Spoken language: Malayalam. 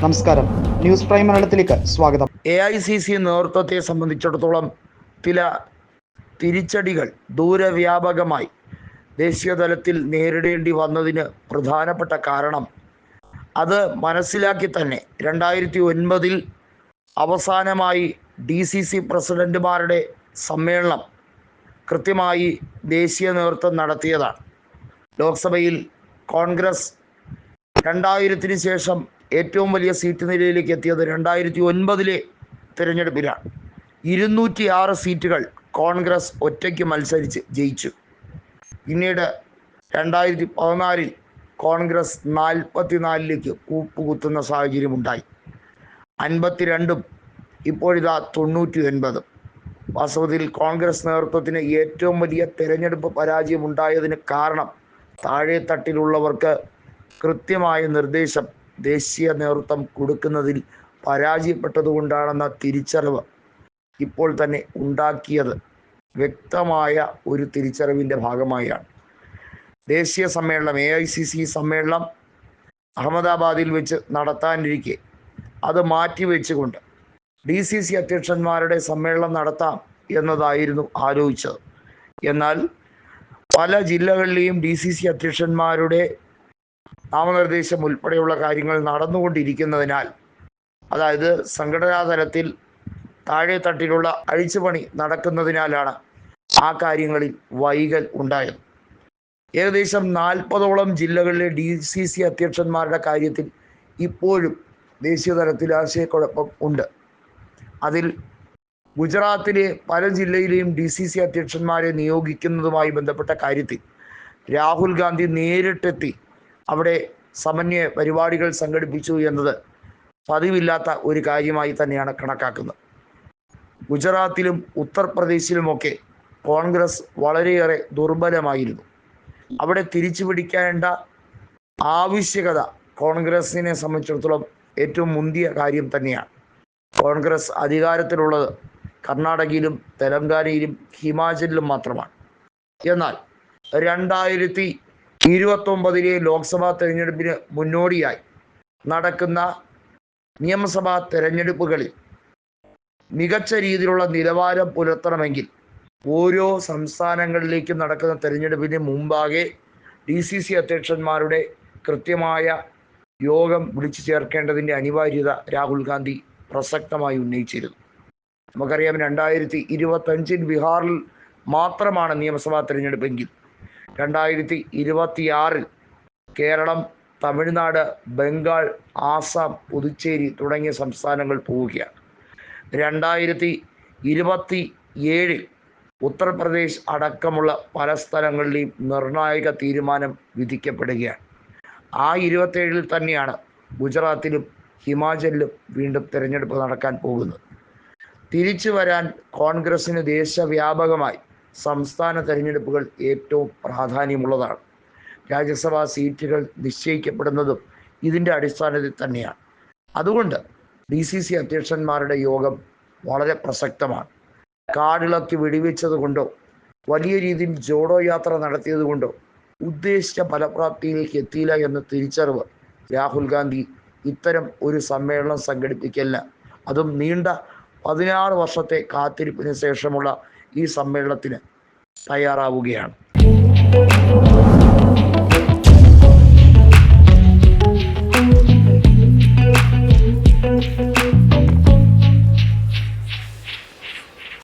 നമസ്കാരം. ന്യൂസ് പ്രൈം മലയാളത്തിലേക്ക് സ്വാഗതം. എ ഐ സി സി നേതൃത്വത്തെ സംബന്ധിച്ചിടത്തോളം ചില തിരിച്ചടികൾ ദൂരവ്യാപകമായി ദേശീയ തലത്തിൽ നേരിടേണ്ടി വന്നതിന് പ്രധാനപ്പെട്ട കാരണം അത് മനസ്സിലാക്കി തന്നെ രണ്ടായിരത്തി ഒൻപതിൽ അവസാനമായി ഡി സി സി പ്രസിഡന്റുമാരുടെ സമ്മേളനം കൃത്യമായി ദേശീയ നേതൃത്വം നടത്തിയതാണ്. ലോക്സഭയിൽ കോൺഗ്രസ് രണ്ടായിരത്തിന് ശേഷം ഏറ്റവും വലിയ സീറ്റ് നിലയിലേക്ക് എത്തിയത് രണ്ടായിരത്തി ഒൻപതിലെ തിരഞ്ഞെടുപ്പിലാണ്. ഇരുന്നൂറ്റി ആറ് സീറ്റുകൾ കോൺഗ്രസ് ഒറ്റയ്ക്ക് മത്സരിച്ച് ജയിച്ചു. പിന്നീട് രണ്ടായിരത്തി പതിനാലിൽ കോൺഗ്രസ് നാൽപ്പത്തിനാലിലേക്ക് കൂപ്പുകുത്തുന്ന സാഹചര്യമുണ്ടായി. അൻപത്തിരണ്ടും ഇപ്പോഴിതാ തൊണ്ണൂറ്റി ഒൻപതും വാസ്തവത്തിൽ കോൺഗ്രസ് നേതൃത്വത്തിന് ഏറ്റവും വലിയ തെരഞ്ഞെടുപ്പ് പരാജയം ഉണ്ടായതിന് കാരണം താഴെ തട്ടിലുള്ളവർക്ക് കൃത്യമായ നിർദ്ദേശം ദേശീയ നേതൃത്വം കൊടുക്കുന്നതിൽ പരാജയപ്പെട്ടതുകൊണ്ടാണെന്ന തിരിച്ചറിവ് ഇപ്പോൾ തന്നെ ഉണ്ടാക്കിയത് വ്യക്തമായ ഒരു തിരിച്ചറിവിന്റെ ഭാഗമായാണ്. ദേശീയ സമ്മേളനം എ ഐ സി സി സമ്മേളനം അഹമ്മദാബാദിൽ വെച്ച് നടത്താനിരിക്കെ. അത് മാറ്റിവെച്ചുകൊണ്ട് ഡി സി സി അധ്യക്ഷന്മാരുടെ സമ്മേളനം നടത്താം എന്നതായിരുന്നു ആലോചിച്ചത്. എന്നാൽ പല ജില്ലകളിലെയും ഡി സി സി അധ്യക്ഷന്മാരുടെ നാമനിർദ്ദേശം ഉൾപ്പെടെയുള്ള കാര്യങ്ങൾ നടന്നുകൊണ്ടിരിക്കുന്നതിനാൽ അതായത് സംഘടനാ തലത്തിൽ താഴെ തട്ടിലുള്ള അഴിച്ചുപണി നടക്കുന്നതിനാലാണ് ആ കാര്യങ്ങളിൽ വൈകൽ ഉണ്ടായത്. ഏകദേശം നാൽപ്പതോളം ജില്ലകളിലെ ഡി സി സി അധ്യക്ഷന്മാരുടെ കാര്യത്തിൽ ഇപ്പോഴും ദേശീയ തലത്തിൽ ആശയക്കുഴപ്പം ഉണ്ട്. അതിൽ ഗുജറാത്തിലെ പല ജില്ലയിലെയും ഡി സി സി അധ്യക്ഷന്മാരെ നിയോഗിക്കുന്നതുമായി ബന്ധപ്പെട്ട കാര്യത്തിൽ രാഹുൽ ഗാന്ധി നേരിട്ടെത്തി അവിടെ സമന്വയ പരിപാടികൾ സംഘടിപ്പിച്ചു എന്നത് പതിവില്ലാത്ത ഒരു കാര്യമായി തന്നെയാണ് കണക്കാക്കുന്നത്. ഗുജറാത്തിലും ഉത്തർപ്രദേശിലുമൊക്കെ കോൺഗ്രസ് വളരെയേറെ ദുർബലമായിരുന്നു. അവിടെ തിരിച്ചു പിടിക്കേണ്ട ആവശ്യകത കോൺഗ്രസിനെ സംബന്ധിച്ചിടത്തോളം ഏറ്റവും മുന്തിയ കാര്യം തന്നെയാണ്. കോൺഗ്രസ് അധികാരത്തിലുള്ളത് കർണാടകയിലും തെലങ്കാനയിലും ഹിമാചലിലും മാത്രമാണ്. എന്നാൽ രണ്ടായിരത്തി ഇരുപത്തൊമ്പതിലെ ലോക്സഭാ തെരഞ്ഞെടുപ്പിന് മുന്നോടിയായി നടക്കുന്ന നിയമസഭാ തെരഞ്ഞെടുപ്പുകളിൽ മികച്ച രീതിയിലുള്ള നിലവാരം പുലർത്തണമെങ്കിൽ ഓരോ സംസ്ഥാനങ്ങളിലേക്കും നടക്കുന്ന തെരഞ്ഞെടുപ്പിന് മുമ്പാകെ ഡി സി സി അധ്യക്ഷന്മാരുടെ കൃത്യമായ യോഗം വിളിച്ചു ചേർക്കേണ്ടതിന്റെ അനിവാര്യത രാഹുൽ ഗാന്ധി പ്രസക്തമായി ഉന്നയിച്ചിരുന്നു. നമുക്കറിയാം രണ്ടായിരത്തി ഇരുപത്തഞ്ചിൽ ബീഹാറിൽ മാത്രമാണ് നിയമസഭാ തെരഞ്ഞെടുപ്പെങ്കിൽ രണ്ടായിരത്തി ഇരുപത്തിയാറിൽ കേരളം തമിഴ്നാട് ബംഗാൾ ആസാം പുതുച്ചേരി തുടങ്ങിയ സംസ്ഥാനങ്ങൾ പോവുകയാണ്. രണ്ടായിരത്തി ഇരുപത്തി ഏഴിൽ ഉത്തർപ്രദേശ് അടക്കമുള്ള പല സ്ഥലങ്ങളിലെയും നിർണായക തീരുമാനം വിധിക്കപ്പെടുകയാണ്. ആ ഇരുപത്തേഴിൽ തന്നെയാണ് ഗുജറാത്തിലും ഹിമാചലിലും വീണ്ടും തിരഞ്ഞെടുപ്പ് നടക്കാൻ പോകുന്നത്. തിരിച്ചു വരാൻ കോൺഗ്രസിന് ദേശവ്യാപകമായി സംസ്ഥാന തെരഞ്ഞെടുപ്പുകൾ ഏറ്റവും പ്രാധാന്യമുള്ളതാണ്. രാജ്യസഭാ സീറ്റുകൾ നിശ്ചയിക്കപ്പെടുന്നതും ഇതിന്റെ അടിസ്ഥാനത്തിൽ തന്നെയാണ്. അതുകൊണ്ട് ഡി സി സി അധ്യക്ഷന്മാരുടെ യോഗം വളരെ പ്രസക്തമാണ്. കാടിളക്കി വെടിവെച്ചത് കൊണ്ടോ വലിയ രീതിയിൽ ജോഡോ യാത്ര നടത്തിയത് കൊണ്ടോ ഉദ്ദേശിച്ച ഫലപ്രാപ്തിയിലേക്ക് എത്തിയില്ല എന്ന തിരിച്ചറിവ് രാഹുൽ ഗാന്ധി ഇത്തരം ഒരു സമ്മേളനം സംഘടിപ്പിക്കലിന്. അതും നീണ്ട പതിനാറ് വർഷത്തെ കാത്തിരിപ്പിന് ശേഷമുള്ള ഈ സമ്മേളനത്തിന് തയ്യാറാവുകയാണ്.